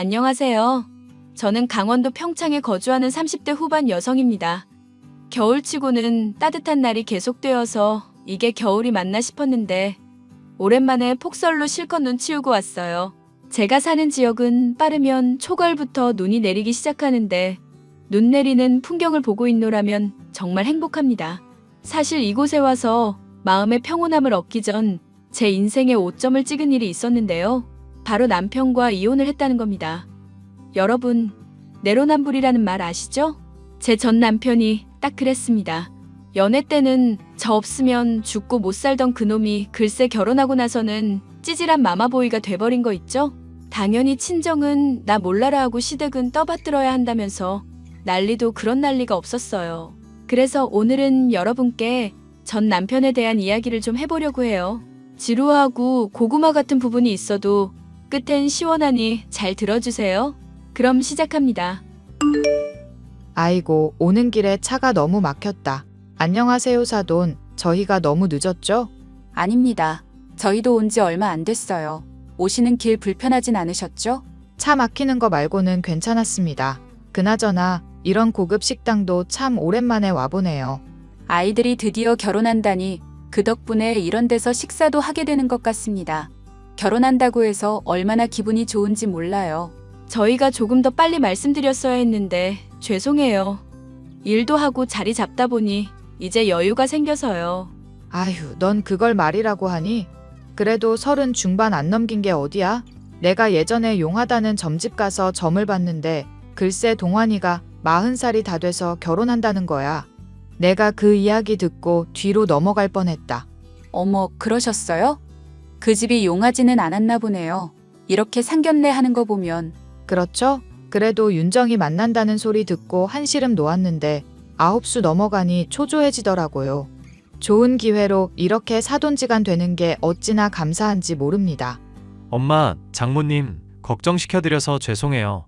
안녕하세요. 저는 강원도 평창에 거주하는 30대 후반 여성입니다. 겨울치고는 따뜻한 날이 계속되어서 이게 겨울이 맞나 싶었는데 오랜만에 폭설로 실컷 눈 치우고 왔어요. 제가 사는 지역은 빠르면 초가을부터 눈이 내리기 시작하는데 눈 내리는 풍경을 보고 있노라면 정말 행복합니다. 사실 이곳에 와서 마음의 평온함을 얻기 전 제 인생의 오점을 찍은 일이 있었는데요. 바로 남편과 이혼을 했다는 겁니다. 여러분, 내로남불이라는 말 아시죠? 제 전 남편이 딱 그랬습니다. 연애 때는 저 없으면 죽고 못 살던 그놈이 글쎄 결혼하고 나서는 찌질한 마마보이가 돼버린 거 있죠? 당연히 친정은 나 몰라라 하고 시댁은 떠받들어야 한다면서 난리도 그런 난리가 없었어요. 그래서 오늘은 여러분께 전 남편에 대한 이야기를 좀 해보려고 해요. 지루하고 고구마 같은 부분이 있어도 끝엔 시원하니 잘 들어주세요. 그럼 시작합니다. 아이고, 오는 길에 차가 너무 막혔다. 안녕하세요, 사돈. 저희가 너무 늦었죠? 아닙니다. 저희도 온 지 얼마 안 됐어요. 오시는 길 불편하진 않으셨죠? 차 막히는 거 말고는 괜찮았습니다. 그나저나, 이런 고급 식당도 참 오랜만에 와보네요. 아이들이 드디어 결혼한다니 그 덕분에 이런 데서 식사도 하게 되는 것 같습니다. 결혼한다고 해서 얼마나 기분이 좋은지 몰라요. 저희가 조금 더 빨리 말씀드렸어야 했는데 죄송해요. 일도 하고 자리 잡다 보니 이제 여유가 생겨서요. 아휴, 넌 그걸 말이라고 하니? 그래도 서른 중반 안 넘긴 게 어디야? 내가 예전에 용하다는 점집 가서 점을 봤는데 글쎄 동환이가 마흔 살이 다 돼서 결혼한다는 거야. 내가 그 이야기 듣고 뒤로 넘어갈 뻔했다. 어머, 그러셨어요? 그 집이 용하지는 않았나 보네요. 이렇게 상견례 하는 거 보면 그렇죠? 그래도 윤정이 만난다는 소리 듣고 한시름 놓았는데 아홉 수 넘어가니 초조해지더라고요. 좋은 기회로 이렇게 사돈지간 되는 게 어찌나 감사한지 모릅니다. 엄마, 장모님, 걱정시켜드려서 죄송해요.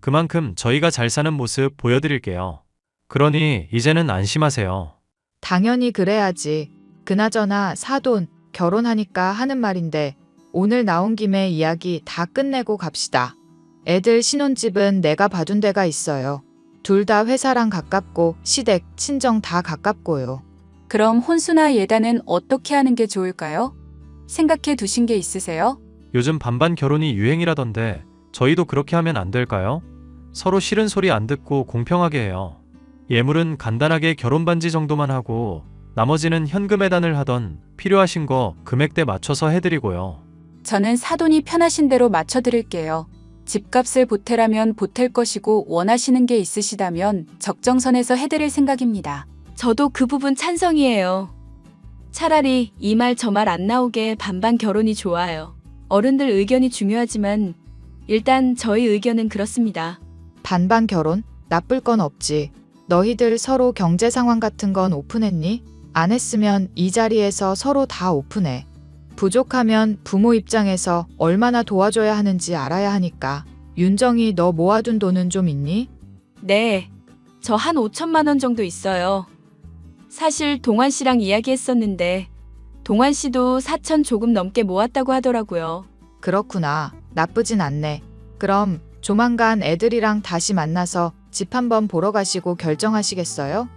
그만큼 저희가 잘 사는 모습 보여드릴게요. 그러니 이제는 안심하세요. 당연히 그래야지. 그나저나 사돈 결혼하니까 하는 말인데 오늘 나온 김에 이야기 다 끝내고 갑시다. 애들 신혼집은 내가 봐둔 데가 있어요. 둘 다 회사랑 가깝고 시댁, 친정 다 가깝고요. 그럼 혼수나 예단은 어떻게 하는 게 좋을까요? 생각해 두신 게 있으세요? 요즘 반반 결혼이 유행이라던데 저희도 그렇게 하면 안 될까요? 서로 싫은 소리 안 듣고 공평하게 해요. 예물은 간단하게 결혼 반지 정도만 하고 나머지는 현금 예단을 하던 필요하신 거 금액대 맞춰서 해드리고요. 저는 사돈이 편하신 대로 맞춰드릴게요. 집값을 보태라면 보탤 것이고 원하시는 게 있으시다면 적정선에서 해드릴 생각입니다. 저도 그 부분 찬성이에요. 차라리 이 말 저 말 안 나오게 반반 결혼이 좋아요. 어른들 의견이 중요하지만 일단 저희 의견은 그렇습니다. 반반 결혼? 나쁠 건 없지. 너희들 서로 경제 상황 같은 건 오픈했니? 안 했으면 이 자리에서 서로 다 오픈해. 부족하면 부모 입장에서 얼마나 도와줘야 하는지 알아야 하니까. 윤정이 너 모아둔 돈은 좀 있니? 네, 저 한 5천만 원 정도 있어요. 사실 동환 씨랑 이야기했었는데 동환 씨도 4천 조금 넘게 모았다고 하더라고요. 그렇구나. 나쁘진 않네. 그럼 조만간 애들이랑 다시 만나서 집 한번 보러 가시고 결정하시겠어요?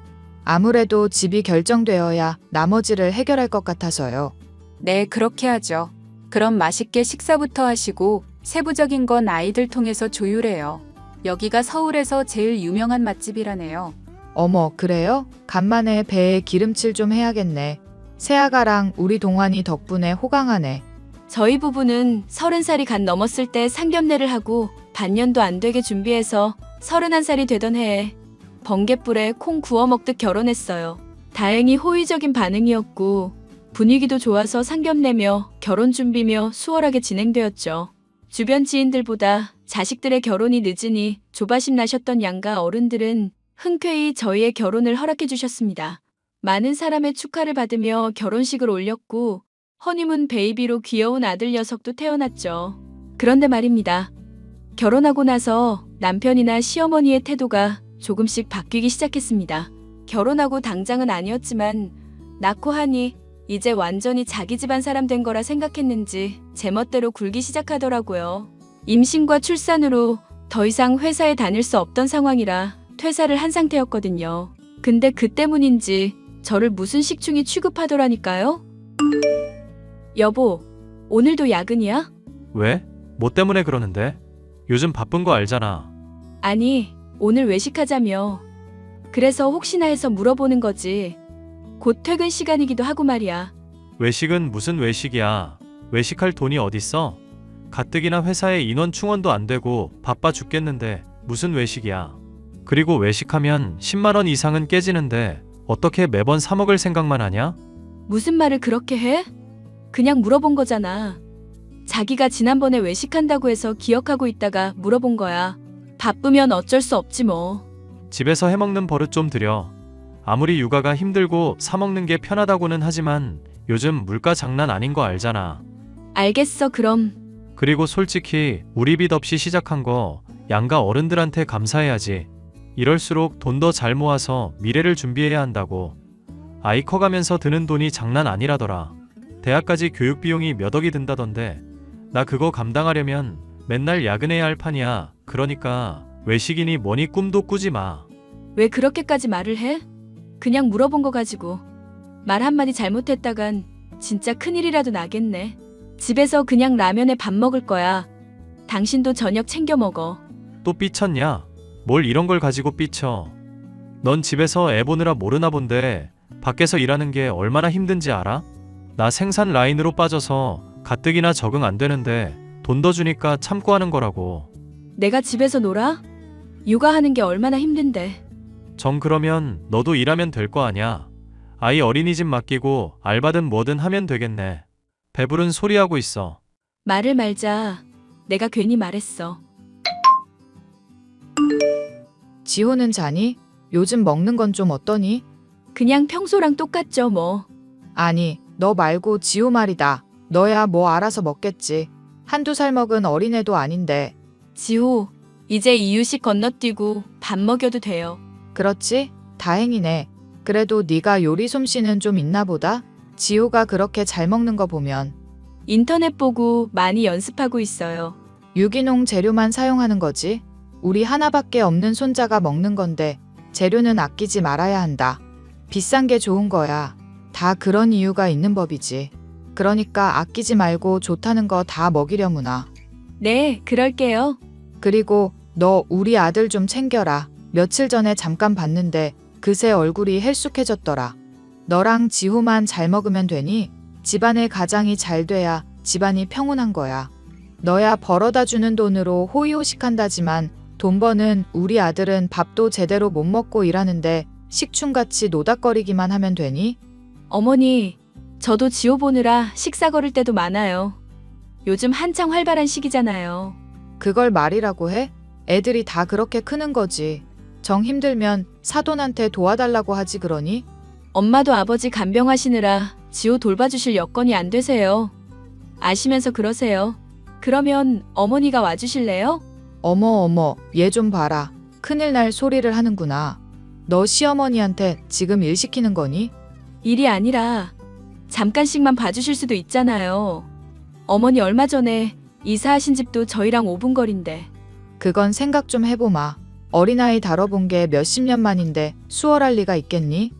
아무래도 집이 결정되어야 나머지를 해결할 것 같아서요. 네, 그렇게 하죠. 그럼 맛있게 식사부터 하시고 세부적인 건 아이들 통해서 조율해요. 여기가 서울에서 제일 유명한 맛집이라네요. 어머, 그래요? 간만에 배에 기름칠 좀 해야겠네. 새아가랑 우리 동환이 덕분에 호강하네. 저희 부부는 30살이 간 넘었을 때 상견례를 하고 반년도 안 되게 준비해서 31살이 되던 해에 번갯불에 콩 구워 먹듯 결혼했어요. 다행히 호의적인 반응이었고 분위기도 좋아서 상견례며 결혼 준비며 수월하게 진행되었죠. 주변 지인들보다 자식들의 결혼이 늦으니 조바심 나셨던 양가 어른들은 흔쾌히 저희의 결혼을 허락해 주셨습니다. 많은 사람의 축하를 받으며 결혼식을 올렸고 허니문 베이비로 귀여운 아들 녀석도 태어났죠. 그런데 말입니다. 결혼하고 나서 남편이나 시어머니의 태도가 조금씩 바뀌기 시작했습니다. 결혼하고 당장은 아니었지만 낳고 하니 이제 완전히 자기 집안 사람 된 거라 생각했는지 제멋대로 굴기 시작하더라고요. 임신과 출산으로 더 이상 회사에 다닐 수 없던 상황이라 퇴사를 한 상태였거든요. 근데 그 때문인지 저를 무슨 식충이 취급하더라니까요? 여보, 오늘도 야근이야? 왜? 뭐 때문에 그러는데? 요즘 바쁜 거 알잖아. 아니, 오늘 외식하자며. 그래서 혹시나 해서 물어보는 거지. 곧 퇴근 시간이기도 하고 말이야. 외식은 무슨 외식이야? 외식할 돈이 어딨어? 가뜩이나 회사에 인원 충원도 안 되고 바빠 죽겠는데 무슨 외식이야? 그리고 외식하면 10만 원 이상은 깨지는데 어떻게 매번 사 먹을 생각만 하냐? 무슨 말을 그렇게 해? 그냥 물어본 거잖아. 자기가 지난번에 외식한다고 해서 기억하고 있다가 물어본 거야. 바쁘면 어쩔 수 없지 뭐. 집에서 해먹는 버릇 좀 들여. 아무리 육아가 힘들고 사 먹는 게 편하다고는 하지만 요즘 물가 장난 아닌 거 알잖아. 알겠어, 그럼. 그리고 솔직히 우리 빚 없이 시작한 거 양가 어른들한테 감사해야지. 이럴수록 돈 더 잘 모아서 미래를 준비해야 한다고. 아이 커가면서 드는 돈이 장난 아니라더라. 대학까지 교육 비용이 몇 억이 든다던데. 나 그거 감당하려면 맨날 야근해야 할 판이야. 그러니까 외식이니 뭐니 꿈도 꾸지 마. 왜 그렇게까지 말을 해? 그냥 물어본 거 가지고. 말 한마디 잘못했다간 진짜 큰일이라도 나겠네. 집에서 그냥 라면에 밥 먹을 거야. 당신도 저녁 챙겨 먹어. 또 삐쳤냐? 뭘 이런 걸 가지고 삐쳐. 넌 집에서 애 보느라 모르나 본데 밖에서 일하는 게 얼마나 힘든지 알아? 나 생산 라인으로 빠져서 가뜩이나 적응 안 되는데 돈 더 주니까 참고 하는 거라고. 내가 집에서 놀아? 육아하는 게 얼마나 힘든데. 정 그러면 너도 일하면 될 거 아냐? 아이 어린이집 맡기고 알바든 뭐든 하면 되겠네. 배부른 소리하고 있어. 말을 말자. 내가 괜히 말했어. 지호는 자니? 요즘 먹는 건 좀 어떠니? 그냥 평소랑 똑같죠, 뭐. 아니, 너 말고 지호 말이다. 너야 뭐 알아서 먹겠지. 한두 살 먹은 어린애도 아닌데. 지호, 이제 이유식 건너뛰고 밥 먹여도 돼요. 그렇지? 다행이네. 그래도 네가 요리 솜씨는 좀 있나 보다. 지호가 그렇게 잘 먹는 거 보면 인터넷 보고 많이 연습하고 있어요. 유기농 재료만 사용하는 거지. 우리 하나밖에 없는 손자가 먹는 건데 재료는 아끼지 말아야 한다. 비싼 게 좋은 거야. 다 그런 이유가 있는 법이지. 그러니까 아끼지 말고 좋다는 거 다 먹이려무나. 네, 그럴게요. 그리고 너 우리 아들 좀 챙겨라. 며칠 전에 잠깐 봤는데 그새 얼굴이 헬쑥해졌더라. 너랑 지호만 잘 먹으면 되니 집안의 가장이 잘 돼야 집안이 평온한 거야. 너야 벌어다 주는 돈으로 호의호식한다지만 돈 버는 우리 아들은 밥도 제대로 못 먹고 일하는데 식충같이 노닥거리기만 하면 되니? 어머니, 저도 지호 보느라 식사 거를 때도 많아요. 요즘 한창 활발한 시기잖아요. 그걸 말이라고 해? 애들이 다 그렇게 크는 거지. 정 힘들면 사돈한테 도와달라고 하지 그러니? 엄마도 아버지 간병하시느라 지호 돌봐주실 여건이 안 되세요. 아시면서 그러세요. 그러면 어머니가 와주실래요? 어머 어머 얘 좀 봐라. 큰일 날 소리를 하는구나. 너 시어머니한테 지금 일 시키는 거니? 일이 아니라 잠깐씩만 봐주실 수도 있잖아요. 어머니 얼마 전에 이사하신 집도 저희랑 5분 거리인데 그건 생각 좀 해보마. 어린아이 다뤄본 게 몇십 년 만인데 수월할 리가 있겠니?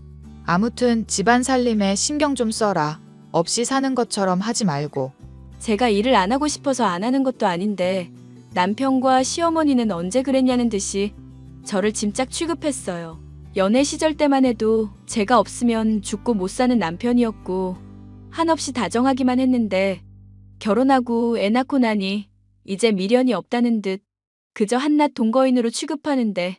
아무튼 집안 살림에 신경 좀 써라. 없이 사는 것처럼 하지 말고. 제가 일을 안 하고 싶어서 안 하는 것도 아닌데 남편과 시어머니는 언제 그랬냐는 듯이 저를 짐짝 취급했어요. 연애 시절 때만 해도 제가 없으면 죽고 못 사는 남편이었고 한없이 다정하기만 했는데 결혼하고 애 낳고 나니 이제 미련이 없다는 듯 그저 한낱 동거인으로 취급하는데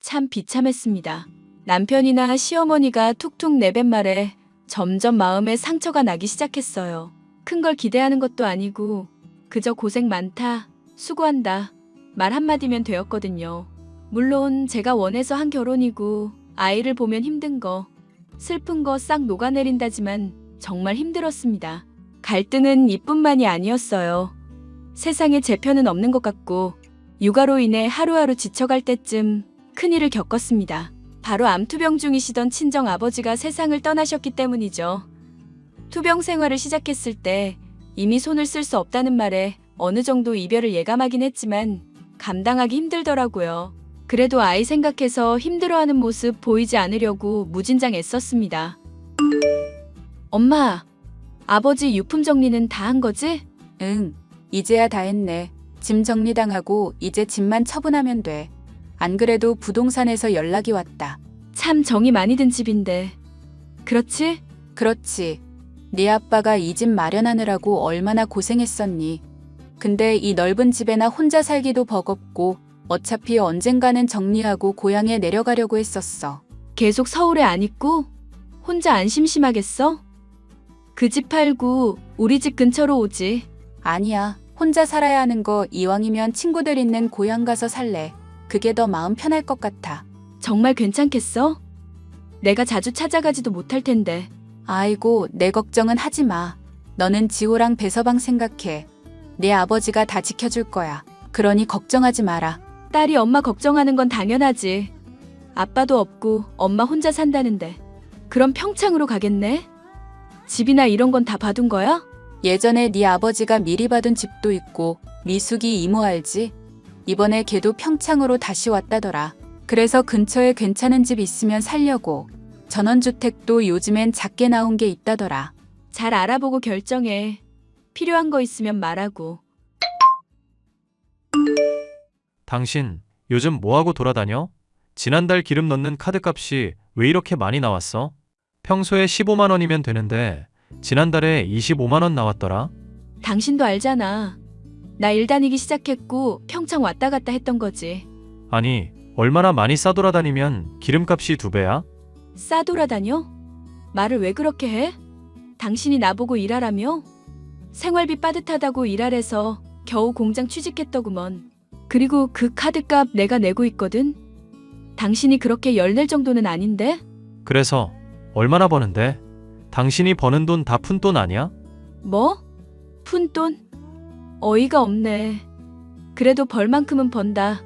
참 비참했습니다. 남편이나 시어머니가 툭툭 내뱉 말에 점점 마음에 상처가 나기 시작했어요. 큰 걸 기대하는 것도 아니고 그저 고생 많다, 수고한다 말 한마디면 되었거든요. 물론 제가 원해서 한 결혼이고 아이를 보면 힘든 거, 슬픈 거 싹 녹아내린다지만 정말 힘들었습니다. 갈등은 이뿐만이 아니었어요. 세상에 제 편은 없는 것 같고 육아로 인해 하루하루 지쳐갈 때쯤 큰일을 겪었습니다. 바로 암투병 중이시던 친정 아버지가 세상을 떠나셨기 때문이죠. 투병 생활을 시작했을 때 이미 손을 쓸 수 없다는 말에 어느 정도 이별을 예감하긴 했지만 감당하기 힘들더라고요. 그래도 아이 생각해서 힘들어하는 모습 보이지 않으려고 무진장 애썼습니다. 엄마, 아버지 유품 정리는 다 한 거지? 응, 이제야 다 했네. 짐 정리당하고 이제 짐만 처분하면 돼. 안 그래도 부동산에서 연락이 왔다. 참 정이 많이 든 집인데. 그렇지? 그렇지. 네 아빠가 이 집 마련하느라고 얼마나 고생했었니. 근데 이 넓은 집에 나 혼자 살기도 버겁고 어차피 언젠가는 정리하고 고향에 내려가려고 했었어. 계속 서울에 안 있고 혼자 안 심심하겠어? 그 집 팔고 우리 집 근처로 오지. 아니야. 혼자 살아야 하는 거 이왕이면 친구들 있는 고향 가서 살래. 그게 더 마음 편할 것 같아. 정말 괜찮겠어? 내가 자주 찾아가지도 못할 텐데. 아이고, 내 걱정은 하지 마. 너는 지호랑 배서방 생각해. 내 아버지가 다 지켜줄 거야. 그러니 걱정하지 마라. 딸이 엄마 걱정하는 건 당연하지. 아빠도 없고 엄마 혼자 산다는데. 그럼 평창으로 가겠네? 집이나 이런 건 다 봐둔 거야? 예전에 네 아버지가 미리 받은 집도 있고 미숙이 이모 알지? 이번에 걔도 평창으로 다시 왔다더라. 그래서 근처에 괜찮은 집 있으면 살려고. 전원주택도 요즘엔 작게 나온 게 있다더라. 잘 알아보고 결정해. 필요한 거 있으면 말하고. 당신 요즘 뭐하고 돌아다녀? 지난달 기름 넣는 카드값이 왜 이렇게 많이 나왔어? 평소에 15만 원이면 되는데 지난달에 25만 원 나왔더라. 당신도 알잖아. 나 일 다니기 시작했고 평창 왔다 갔다 했던 거지. 아니, 얼마나 많이 싸돌아다니면 기름값이 두 배야? 싸돌아다녀? 말을 왜 그렇게 해? 당신이 나보고 일하라며? 생활비 빠듯하다고 일하래서 겨우 공장 취직했더구먼. 그리고 그 카드값 내가 내고 있거든? 당신이 그렇게 열낼 정도는 아닌데? 그래서 얼마나 버는데? 당신이 버는 돈 다 푼돈 아니야? 뭐? 푼돈? 어이가 없네. 그래도 벌만큼은 번다.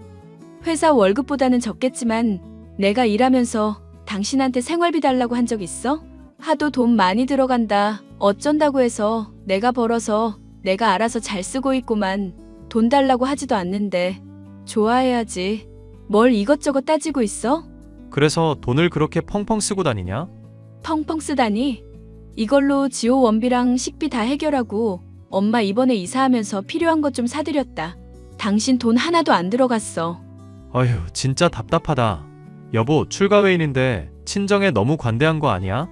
회사 월급보다는 적겠지만 내가 일하면서 당신한테 생활비 달라고 한 적 있어? 하도 돈 많이 들어간다. 어쩐다고 해서 내가 벌어서 내가 알아서 잘 쓰고 있고만 돈 달라고 하지도 않는데 좋아해야지. 뭘 이것저것 따지고 있어? 그래서 돈을 그렇게 펑펑 쓰고 다니냐? 펑펑 쓰다니. 이걸로 지호 원비랑 식비 다 해결하고 엄마 이번에 이사하면서 필요한 것 좀 사드렸다. 당신 돈 하나도 안 들어갔어. 어휴, 진짜 답답하다. 여보, 출가 외인인데 친정에 너무 관대한 거 아니야?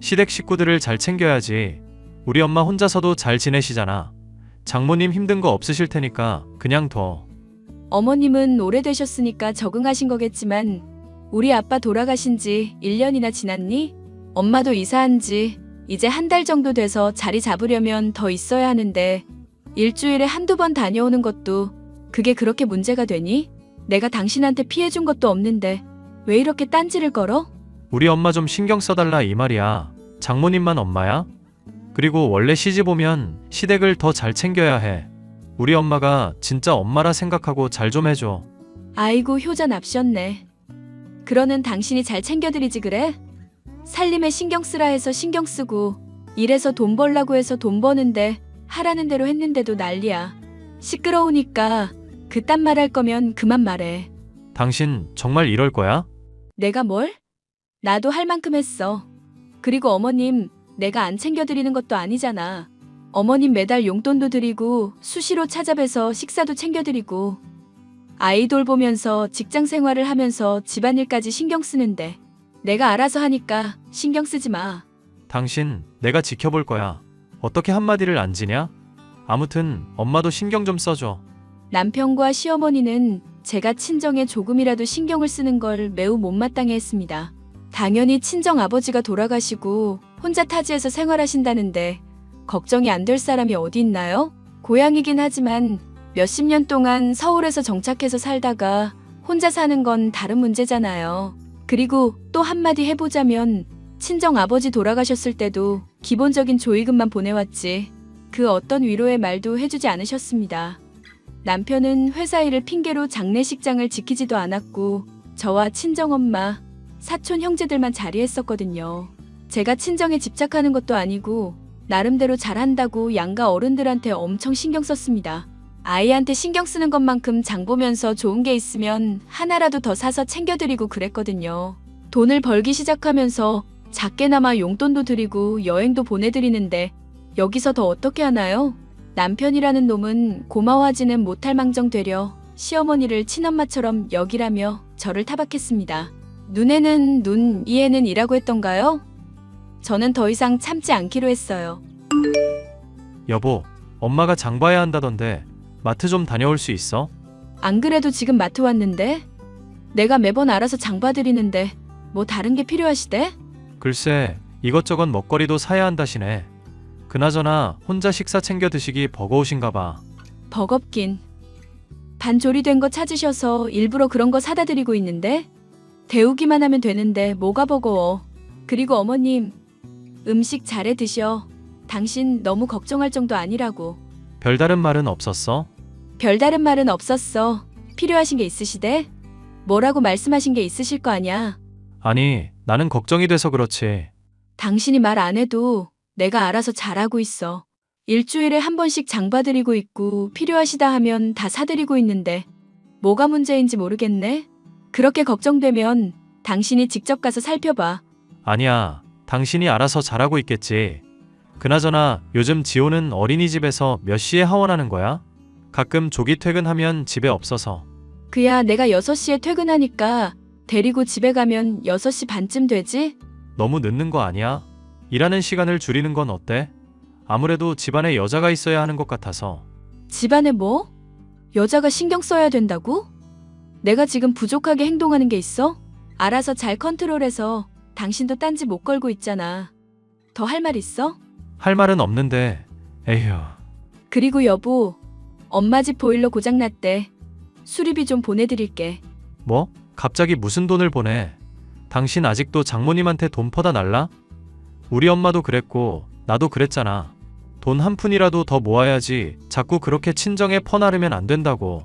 시댁 식구들을 잘 챙겨야지. 우리 엄마 혼자서도 잘 지내시잖아. 장모님 힘든 거 없으실 테니까 그냥 둬. 어머님은 오래되셨으니까 적응하신 거겠지만 우리 아빠 돌아가신 지 1년이나 지났니? 엄마도 이사한 지 이제 한 달 정도 돼서 자리 잡으려면 더 있어야 하는데 일주일에 한두 번 다녀오는 것도 그게 그렇게 문제가 되니? 내가 당신한테 피해준 것도 없는데 왜 이렇게 딴지를 걸어? 우리 엄마 좀 신경 써달라 이 말이야. 장모님만 엄마야? 그리고 원래 시집 오면 시댁을 더 잘 챙겨야 해. 우리 엄마가 진짜 엄마라 생각하고 잘 좀 해줘. 아이고 효자 납셨네. 그러는 당신이 잘 챙겨드리지 그래? 살림에 신경 쓰라 해서 신경 쓰고 일해서 돈 벌라고 해서 돈 버는데 하라는 대로 했는데도 난리야. 시끄러우니까 그딴 말 할 거면 그만 말해. 당신 정말 이럴 거야? 내가 뭘? 나도 할 만큼 했어. 그리고 어머님 내가 안 챙겨드리는 것도 아니잖아. 어머님 매달 용돈도 드리고 수시로 찾아뵈서 식사도 챙겨드리고 아이돌 보면서 직장 생활을 하면서 집안일까지 신경 쓰는데 내가 알아서 하니까 신경 쓰지 마. 당신 내가 지켜볼 거야. 어떻게 한마디를 안 지냐? 아무튼 엄마도 신경 좀 써줘. 남편과 시어머니는 제가 친정에 조금이라도 신경을 쓰는 걸 매우 못마땅해 했습니다. 당연히 친정 아버지가 돌아가시고 혼자 타지에서 생활하신다는데 걱정이 안 될 사람이 어디 있나요? 고향이긴 하지만 몇십 년 동안 서울에서 정착해서 살다가 혼자 사는 건 다른 문제잖아요. 그리고 또 한마디 해보자면 친정 아버지 돌아가셨을 때도 기본적인 조의금만 보내왔지 그 어떤 위로의 말도 해주지 않으셨습니다. 남편은 회사 일을 핑계로 장례식장을 지키지도 않았고 저와 친정엄마, 사촌 형제들만 자리했었거든요. 제가 친정에 집착하는 것도 아니고 나름대로 잘한다고 양가 어른들한테 엄청 신경 썼습니다. 아이한테 신경 쓰는 것만큼 장 보면서 좋은 게 있으면 하나라도 더 사서 챙겨드리고 그랬거든요. 돈을 벌기 시작하면서 작게나마 용돈도 드리고 여행도 보내드리는데 여기서 더 어떻게 하나요? 남편이라는 놈은 고마워하지는 못할 망정 되려 시어머니를 친엄마처럼 여기라며 저를 타박했습니다. 눈에는 눈, 이에는 이라고 했던가요? 저는 더 이상 참지 않기로 했어요. 여보, 엄마가 장 봐야 한다던데 마트 좀 다녀올 수 있어? 안 그래도 지금 마트 왔는데? 내가 매번 알아서 장 봐드리는데 뭐 다른 게 필요하시대? 글쎄, 이것저것 먹거리도 사야 한다시네. 그나저나 혼자 식사 챙겨 드시기 버거우신가 봐. 버겁긴. 반조리된 거 찾으셔서 일부러 그런 거 사다 드리고 있는데 데우기만 하면 되는데 뭐가 버거워. 그리고 어머님 음식 잘해 드셔. 당신 너무 걱정할 정도 아니라고. 별다른 말은 없었어? 별다른 말은 없었어. 필요하신 게 있으시대? 뭐라고 말씀하신 게 있으실 거 아냐. 아니, 나는 걱정이 돼서 그렇지. 당신이 말 안 해도 내가 알아서 잘하고 있어. 일주일에 한 번씩 장 봐드리고 있고 필요하시다 하면 다 사드리고 있는데 뭐가 문제인지 모르겠네. 그렇게 걱정되면 당신이 직접 가서 살펴봐. 아니야, 당신이 알아서 잘하고 있겠지. 그나저나 요즘 지호는 어린이집에서 몇 시에 하원하는 거야? 가끔 조기 퇴근하면 집에 없어서. 그야 내가 6시에 퇴근하니까 데리고 집에 가면 6시 반쯤 되지? 너무 늦는 거 아니야? 일하는 시간을 줄이는 건 어때? 아무래도 집안에 여자가 있어야 하는 것 같아서. 집안에 뭐? 여자가 신경 써야 된다고? 내가 지금 부족하게 행동하는 게 있어? 알아서 잘 컨트롤해서 당신도 딴지 못 걸고 있잖아. 더 할 말 있어? 할 말은 없는데, 에휴. 그리고 여보, 엄마 집 보일러 고장났대. 수리비 좀 보내드릴게. 뭐? 갑자기 무슨 돈을 보내? 당신 아직도 장모님한테 돈 퍼다 날라? 우리 엄마도 그랬고, 나도 그랬잖아. 돈 한 푼이라도 더 모아야지 자꾸 그렇게 친정에 퍼나르면 안 된다고.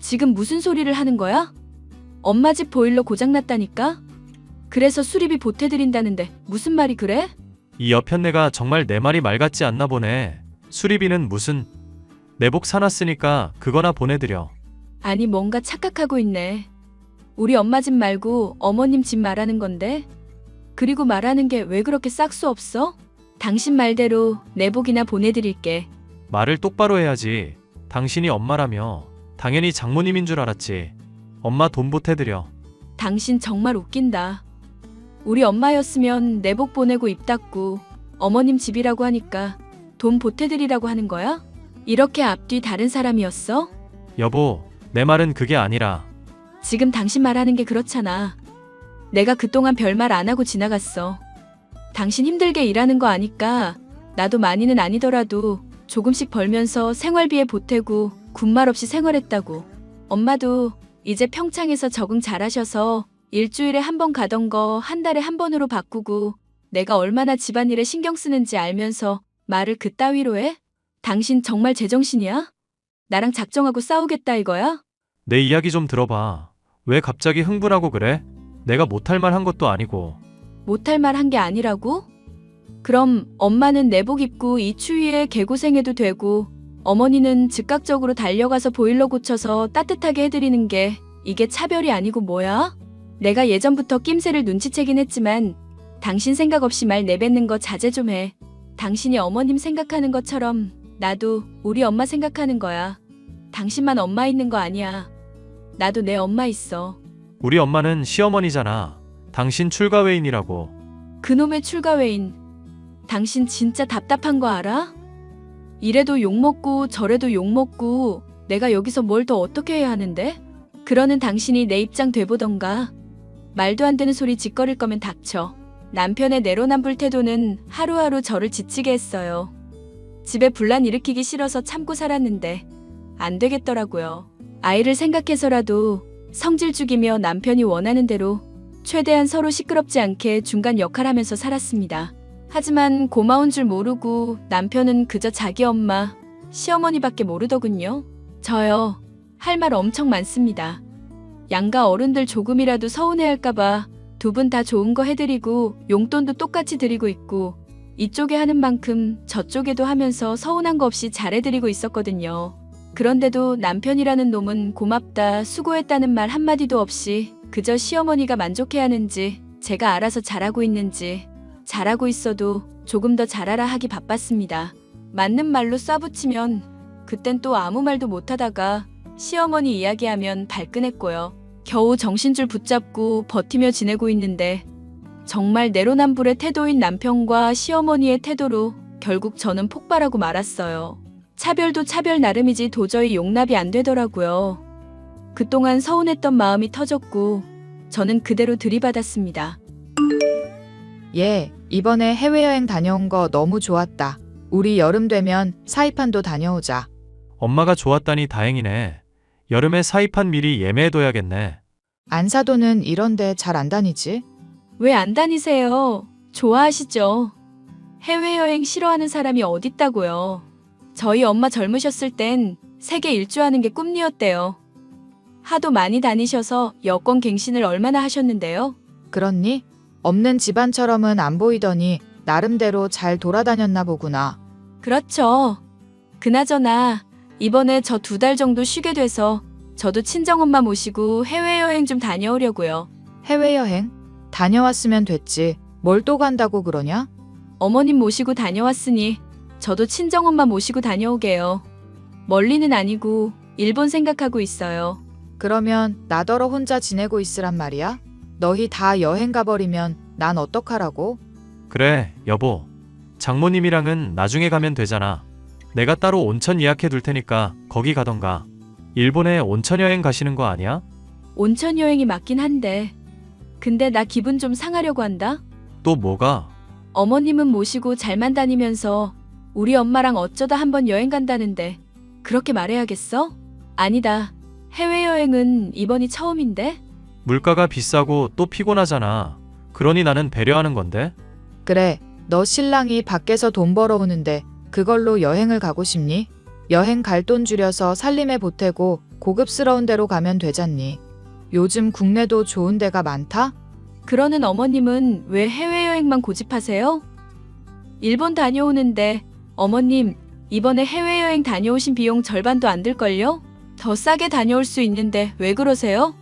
지금 무슨 소리를 하는 거야? 엄마 집 보일러 고장났다니까? 그래서 수리비 보태드린다는데 무슨 말이 그래? 이 여편네가 정말 내 말이 말 같지 않나 보네. 수리비는 무슨 내복 사놨으니까 그거나 보내드려. 아니 뭔가 착각하고 있네. 우리 엄마 집 말고 어머님 집 말하는 건데. 그리고 말하는 게 왜 그렇게 싹수 없어? 당신 말대로 내복이나 보내드릴게. 말을 똑바로 해야지. 당신이 엄마라며 당연히 장모님인 줄 알았지. 엄마 돈 보태드려. 당신 정말 웃긴다. 우리 엄마였으면 내복 보내고 입 닫고 어머님 집이라고 하니까 돈 보태드리라고 하는 거야? 이렇게 앞뒤 다른 사람이었어? 여보, 내 말은 그게 아니라 지금 당신 말하는 게 그렇잖아. 내가 그동안 별말 안 하고 지나갔어. 당신 힘들게 일하는 거 아니까 나도 많이는 아니더라도 조금씩 벌면서 생활비에 보태고 군말 없이 생활했다고. 엄마도 이제 평창에서 적응 잘하셔서 일주일에 한 번 가던 거 한 달에 한 번으로 바꾸고 내가 얼마나 집안일에 신경 쓰는지 알면서 말을 그따위로 해? 당신 정말 제정신이야? 나랑 작정하고 싸우겠다 이거야? 내 이야기 좀 들어봐. 왜 갑자기 흥분하고 그래? 내가 못할 말 한 것도 아니고. 못할 말 한 게 아니라고? 그럼 엄마는 내복 입고 이 추위에 개고생해도 되고 어머니는 즉각적으로 달려가서 보일러 고쳐서 따뜻하게 해드리는 게 이게 차별이 아니고 뭐야? 내가 예전부터 낌새를 눈치채긴 했지만 당신 생각 없이 말 내뱉는 거 자제 좀 해. 당신이 어머님 생각하는 것처럼 나도 우리 엄마 생각하는 거야. 당신만 엄마 있는 거 아니야. 나도 내 엄마 있어. 우리 엄마는 시어머니잖아. 당신 출가 외인이라고. 그놈의 출가 외인. 당신 진짜 답답한 거 알아? 이래도 욕먹고 저래도 욕먹고 내가 여기서 뭘 더 어떻게 해야 하는데? 그러는 당신이 내 입장 돼보던가. 말도 안 되는 소리 짓거릴 거면 닥쳐. 남편의 내로남불 태도는 하루하루 저를 지치게 했어요. 집에 분란 일으키기 싫어서 참고 살았는데 안 되겠더라고요. 아이를 생각해서라도 성질 죽이며 남편이 원하는 대로 최대한 서로 시끄럽지 않게 중간 역할하면서 살았습니다. 하지만 고마운 줄 모르고 남편은 그저 자기 엄마, 시어머니밖에 모르더군요. 저요. 할 말 엄청 많습니다. 양가 어른들 조금이라도 서운해할까봐 두 분 다 좋은 거 해드리고 용돈도 똑같이 드리고 있고 이쪽에 하는 만큼 저쪽에도 하면서 서운한 거 없이 잘해드리고 있었거든요. 그런데도 남편이라는 놈은 고맙다, 수고했다는 말 한마디도 없이 그저 시어머니가 만족해 하는지 제가 알아서 잘하고 있는지 잘하고 있어도 조금 더 잘하라 하기 바빴습니다. 맞는 말로 쏴붙이면 그땐 또 아무 말도 못하다가 시어머니 이야기하면 발끈했고요. 겨우 정신줄 붙잡고 버티며 지내고 있는데 정말 내로남불의 태도인 남편과 시어머니의 태도로 결국 저는 폭발하고 말았어요. 차별도 차별 나름이지 도저히 용납이 안 되더라고요. 그동안 서운했던 마음이 터졌고 저는 그대로 들이받았습니다. 예, 이번에 해외여행 다녀온 거 너무 좋았다. 우리 여름 되면 사이판도 다녀오자. 엄마가 좋았다니 다행이네. 여름에 사이판 미리 예매해둬야겠네. 안사도는 이런데 잘 안 다니지? 왜 안 다니세요? 좋아하시죠? 해외여행 싫어하는 사람이 어딨다고요. 저희 엄마 젊으셨을 땐 세계 일주하는 게 꿈이었대요. 하도 많이 다니셔서 여권 갱신을 얼마나 하셨는데요? 그렇니? 없는 집안처럼은 안 보이더니 나름대로 잘 돌아다녔나 보구나. 그렇죠. 그나저나 이번에 저 두 달 정도 쉬게 돼서 저도 친정엄마 모시고 해외여행 좀 다녀오려고요. 해외여행? 다녀왔으면 됐지. 뭘 또 간다고 그러냐? 어머님 모시고 다녀왔으니 저도 친정엄마 모시고 다녀오게요. 멀리는 아니고 일본 생각하고 있어요. 그러면 나더러 혼자 지내고 있으란 말이야? 너희 다 여행 가버리면 난 어떡하라고? 그래, 여보. 장모님이랑은 나중에 가면 되잖아. 내가 따로 온천 예약해 둘 테니까 거기 가던가. 일본에 온천 여행 가시는 거 아니야? 온천 여행이 맞긴 한데 근데 나 기분 좀 상하려고 한다. 또 뭐가? 어머님은 모시고 잘만 다니면서 우리 엄마랑 어쩌다 한번 여행 간다는데 그렇게 말해야겠어? 아니다. 해외여행은 이번이 처음인데? 물가가 비싸고 또 피곤하잖아. 그러니 나는 배려하는 건데. 그래, 너 신랑이 밖에서 돈 벌어오는데 그걸로 여행을 가고 싶니? 여행 갈 돈 줄여서 살림에 보태고 고급스러운 데로 가면 되잖니. 요즘 국내도 좋은 데가 많다? 그러는 어머님은 왜 해외여행만 고집하세요? 일본 다녀오는데 어머님 이번에 해외여행 다녀오신 비용 절반도 안 들걸요? 더 싸게 다녀올 수 있는데 왜 그러세요?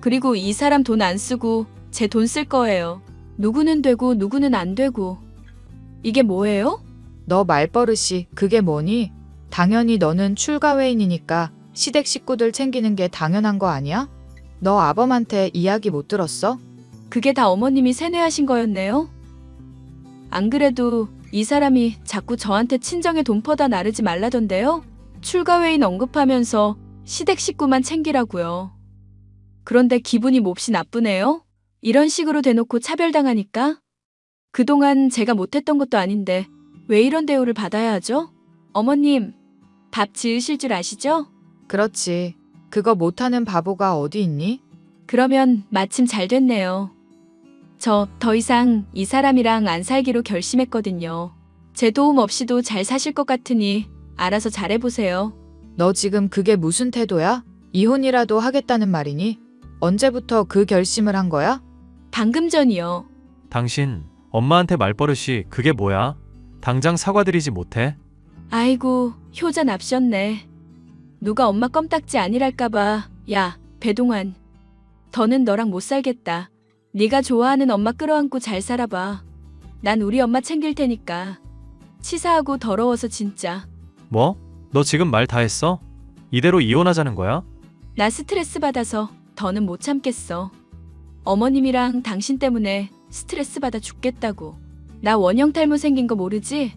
그리고 이 사람 돈 안 쓰고 제 돈 쓸 거예요. 누구는 되고 누구는 안 되고. 이게 뭐예요? 너 말버릇이 그게 뭐니? 당연히 너는 출가회인이니까 시댁 식구들 챙기는 게 당연한 거 아니야? 너 아범한테 이야기 못 들었어? 그게 다 어머님이 세뇌하신 거였네요? 안 그래도 이 사람이 자꾸 저한테 친정에 돈 퍼다 나르지 말라던데요? 출가회인 언급하면서 시댁 식구만 챙기라고요. 그런데 기분이 몹시 나쁘네요? 이런 식으로 대놓고 차별당하니까? 그동안 제가 못했던 것도 아닌데 왜 이런 대우를 받아야 하죠? 어머님, 밥 지으실 줄 아시죠? 그렇지. 그거 못하는 바보가 어디 있니? 그러면 마침 잘 됐네요. 저 더 이상 이 사람이랑 안 살기로 결심했거든요. 제 도움 없이도 잘 사실 것 같으니 알아서 잘해보세요. 너 지금 그게 무슨 태도야? 이혼이라도 하겠다는 말이니? 언제부터 그 결심을 한 거야? 방금 전이요. 당신 엄마한테 말버릇이 그게 뭐야? 당장 사과드리지 못해? 아이고, 효자 납셨네. 누가 엄마 껌딱지 아니랄까봐. 야, 배동환. 더는 너랑 못 살겠다. 네가 좋아하는 엄마 끌어안고 잘 살아봐. 난 우리 엄마 챙길 테니까. 치사하고 더러워서 진짜. 뭐? 너 지금 말 다 했어? 이대로 이혼하자는 거야? 나 스트레스 받아서 더는 못 참겠어. 어머님이랑 당신 때문에 스트레스 받아 죽겠다고. 나 원형 탈모 생긴 거 모르지?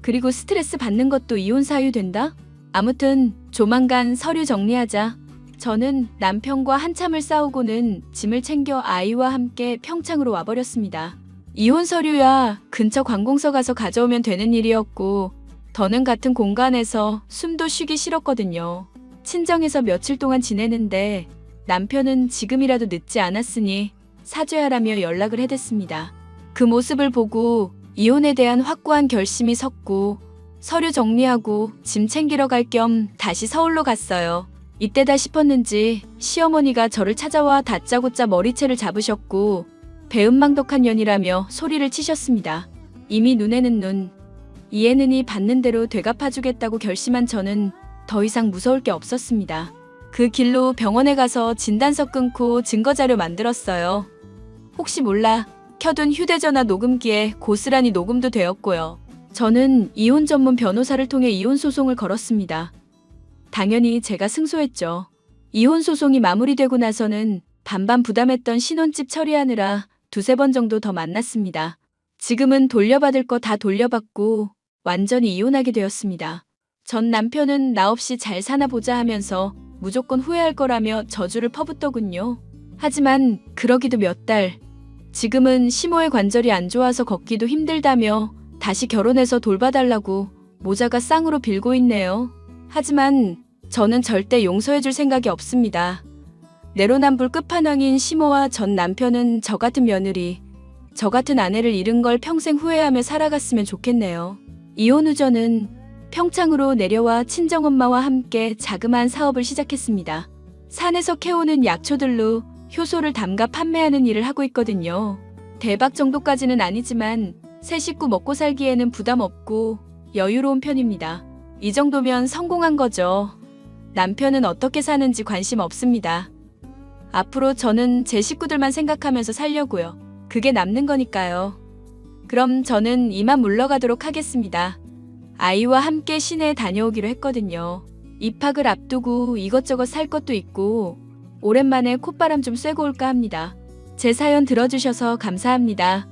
그리고 스트레스 받는 것도 이혼 사유 된다? 아무튼 조만간 서류 정리하자. 저는 남편과 한참을 싸우고는 짐을 챙겨 아이와 함께 평창으로 와버렸습니다. 이혼 서류야 근처 관공서 가서 가져오면 되는 일이었고 더는 같은 공간에서 숨도 쉬기 싫었거든요. 친정에서 며칠 동안 지내는데 남편은 지금이라도 늦지 않았으니 사죄하라며 연락을 해댔습니다. 그 모습을 보고 이혼에 대한 확고한 결심이 섰고 서류 정리하고 짐 챙기러 갈 겸 다시 서울로 갔어요. 이때다 싶었는지 시어머니가 저를 찾아와 다짜고짜 머리채를 잡으셨고 배은망덕한 년이라며 소리를 치셨습니다. 이미 눈에는 눈, 이에는 이 받는 대로 되갚아주겠다고 결심한 저는 더 이상 무서울 게 없었습니다. 그 길로 병원에 가서 진단서 끊고 증거자료 만들었어요. 혹시 몰라 켜둔 휴대전화 녹음기에 고스란히 녹음도 되었고요. 저는 이혼 전문 변호사를 통해 이혼 소송을 걸었습니다. 당연히 제가 승소했죠. 이혼 소송이 마무리되고 나서는 반반 부담했던 신혼집 처리하느라 두세 번 정도 더 만났습니다. 지금은 돌려받을 거 다 돌려받고 완전히 이혼하게 되었습니다. 전 남편은 나 없이 잘 사나 보자 하면서 무조건 후회할 거라며 저주를 퍼붓더군요. 하지만 그러기도 몇 달. 지금은 시모의 관절이 안 좋아서 걷기도 힘들다며 다시 결혼해서 돌봐달라고 모자가 쌍으로 빌고 있네요. 하지만 저는 절대 용서해줄 생각이 없습니다. 내로남불 끝판왕인 시모와 전 남편은 저 같은 며느리, 저 같은 아내를 잃은 걸 평생 후회하며 살아갔으면 좋겠네요. 이혼 후 저는 평창으로 내려와 친정엄마와 함께 자그마한 사업을 시작했습니다. 산에서 캐오는 약초들로 효소를 담가 판매하는 일을 하고 있거든요. 대박 정도까지는 아니지만 새 식구 먹고 살기에는 부담 없고 여유로운 편입니다. 이 정도면 성공한 거죠. 남편은 어떻게 사는지 관심 없습니다. 앞으로 저는 제 식구들만 생각하면서 살려고요. 그게 남는 거니까요. 그럼 저는 이만 물러가도록 하겠습니다. 아이와 함께 시내에 다녀오기로 했거든요. 입학을 앞두고 이것저것 살 것도 있고 오랜만에 콧바람 좀 쐬고 올까 합니다. 제 사연 들어주셔서 감사합니다.